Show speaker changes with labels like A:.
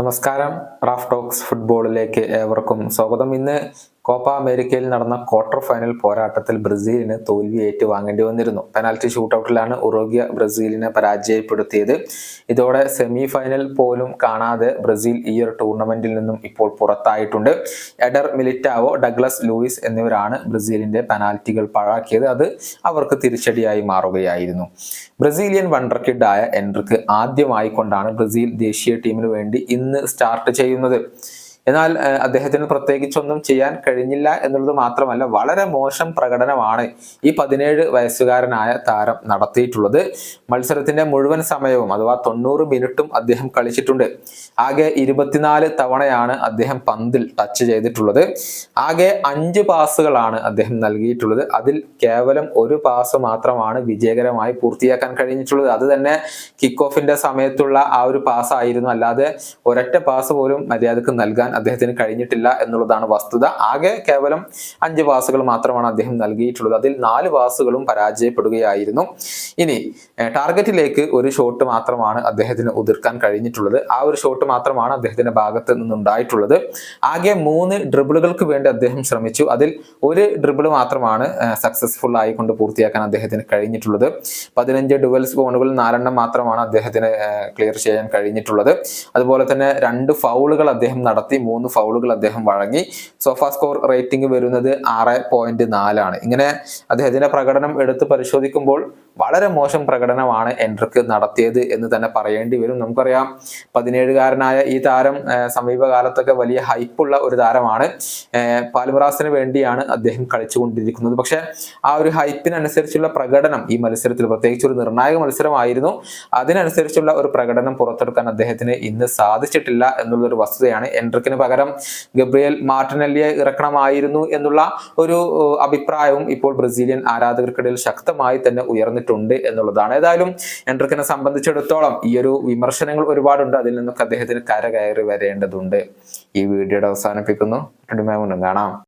A: നമസ്കാരം Raf talks ഫുട്ബോളിലേക്ക് ഏവർക്കും സ്വാഗതം. ഇന്ന് കോപ്പ അമേരിക്കയിൽ നടന്ന ക്വാർട്ടർ ഫൈനൽ പോരാട്ടത്തിൽ ബ്രസീലിന് തോൽവി ഏറ്റുവാങ്ങേണ്ടി വന്നിരുന്നു. പെനാൽറ്റി ഷൂട്ടൌട്ടിലാണ് ഉറോഗ്യ ബ്രസീലിനെ പരാജയപ്പെടുത്തിയത്. ഇതോടെ സെമി ഫൈനൽ പോലും കാണാതെ ബ്രസീൽ ഈ ഒരു ടൂർണമെന്റിൽ നിന്നും ഇപ്പോൾ പുറത്തായിട്ടുണ്ട്. എഡർ മിലിറ്റാവോ ഡഗ്ലസ് ലൂയിസ് എന്നിവരാണ് ബ്രസീലിന്റെ പെനാൽറ്റികൾ പാഴാക്കിയത്. അത് അവർക്ക് തിരിച്ചടിയായി മാറുകയായിരുന്നു. ബ്രസീലിയൻ വണ്ടർ കിഡായ എൻട്രിക്ക് ആദ്യമായി കൊണ്ടാണ് ബ്രസീൽ ദേശീയ ടീമിന് വേണ്ടി ഇന്ന് സ്റ്റാർട്ട് ചെയ്യുന്നത്. എന്നാൽ അദ്ദേഹത്തിന് പ്രത്യേകിച്ചൊന്നും ചെയ്യാൻ കഴിഞ്ഞില്ല എന്നുള്ളത് മാത്രമല്ല വളരെ മോശം പ്രകടനമാണ് ഈ പതിനേഴ് വയസ്സുകാരനായ താരം നടത്തിയിട്ടുള്ളത്. മത്സരത്തിന്റെ മുഴുവൻ സമയവും അഥവാ തൊണ്ണൂറ് മിനിറ്റും അദ്ദേഹം കളിച്ചിട്ടുണ്ട്. ആകെ ഇരുപത്തിനാല് തവണയാണ് അദ്ദേഹം പന്തിൽ ടച്ച് ചെയ്തിട്ടുള്ളത്. ആകെ അഞ്ച് പാസുകളാണ് അദ്ദേഹം നൽകിയിട്ടുള്ളത്. അതിൽ കേവലം ഒരു പാസ് മാത്രമാണ് വിജയകരമായി പൂർത്തിയാക്കാൻ കഴിഞ്ഞിട്ടുള്ളത്. അത് തന്നെ കിക്ക് ഓഫിന്റെ സമയത്തുള്ള ആ ഒരു പാസ് ആയിരുന്നു അല്ലാതെ ഒരൊറ്റ പാസ് പോലും മര്യാദയ്ക്ക് നൽകാൻ അദ്ദേഹത്തിന് കഴിഞ്ഞിട്ടില്ല എന്നുള്ളതാണ് വസ്തുത. ആകെ കേവലം അഞ്ച് പാസുകൾ മാത്രമാണ് അദ്ദേഹം നൽകിയിട്ടുള്ളത്. അതിൽ നാല് പാസുകളും പരാജയപ്പെടുകയായിരുന്നു. ഇനി ടാർഗറ്റിലേക്ക് ഒരു ഷോട്ട് മാത്രമാണ് അദ്ദേഹത്തിന് ഉതിർക്കാൻ കഴിഞ്ഞിട്ടുള്ളത്. ആ ഒരു ഷോട്ട് മാത്രമാണ് അദ്ദേഹത്തിന്റെ ഭാഗത്ത് നിന്നുണ്ടായിട്ടുള്ളത്. ആകെ മൂന്ന് ഡ്രിബിളുകൾക്ക് വേണ്ടി അദ്ദേഹം ശ്രമിച്ചു. അതിൽ ഒരു ഡ്രിബിൾ മാത്രമാണ് സക്സസ്ഫുൾ ആയിക്കൊണ്ട് പൂർത്തിയാക്കാൻ അദ്ദേഹത്തിന് കഴിഞ്ഞിട്ടുള്ളത്. പതിനഞ്ച് ഡുവൽസ് ബോണുകൾ നാലെണ്ണം മാത്രമാണ് അദ്ദേഹത്തിന് ക്ലിയർ ചെയ്യാൻ കഴിഞ്ഞിട്ടുള്ളത്. അതുപോലെ തന്നെ രണ്ട് ഫൗളുകൾ അദ്ദേഹം നടത്തി. മൂന്ന് ഫൗളുകൾ അദ്ദേഹം വഴങ്ങി. സോഫ സ്കോർ റേറ്റിംഗ് വരുന്നത് ആറ് പോയിന്റ് നാലാണ് ഇങ്ങനെ അദ്ദേഹത്തിന്റെ പ്രകടനം എടുത്ത് പരിശോധിക്കുമ്പോൾ വളരെ മോശം പ്രകടനമാണ് എൻട്രിക്ക് നടത്തിയത് എന്ന് തന്നെ പറയേണ്ടി വരും. നമുക്കറിയാം പതിനേഴുകാരനായ ഈ താരം സമീപകാലത്തൊക്കെ വലിയ ഹൈപ്പുള്ള ഒരു താരമാണ്. പാൽമറാസിന് വേണ്ടിയാണ് അദ്ദേഹം കളിച്ചുകൊണ്ടിരിക്കുന്നത്. പക്ഷെ ആ ഒരു ഹൈപ്പിനനുസരിച്ചുള്ള പ്രകടനം ഈ മത്സരത്തിൽ പ്രത്യേകിച്ച് ഒരു നിർണായക മത്സരമായിരുന്നു. അതിനനുസരിച്ചുള്ള ഒരു പ്രകടനം പുറത്തെടുക്കാൻ അദ്ദേഹത്തിന് ഇന്ന് സാധിച്ചിട്ടില്ല എന്നുള്ളൊരു വസ്തുതയാണ് എൻട്രിക്കിന് പകരം. ഗബ്രിയൽ മാർട്ടിനല്ലിയെ ഇറക്കണമായിരുന്നു എന്നുള്ള ഒരു അഭിപ്രായവും ഇപ്പോൾ ബ്രസീലിയൻ ആരാധകർക്കിടയിൽ ശക്തമായി തന്നെ ഉയർന്നിട്ടുണ്ട്. എന്നുള്ളതാണ്. ഏതായാലും എൻട്രിക്കിനെ സംബന്ധിച്ചിടത്തോളം ഈ ഒരു വിമർശനങ്ങൾ ഒരുപാടുണ്ട്. അതിൽ നിന്നൊക്കെ അദ്ദേഹത്തിന് കരകയറി വരേണ്ടതുണ്ട്. ഈ വീഡിയോയുടെ അവസാനിപ്പിക്കുന്നു. കാണാം.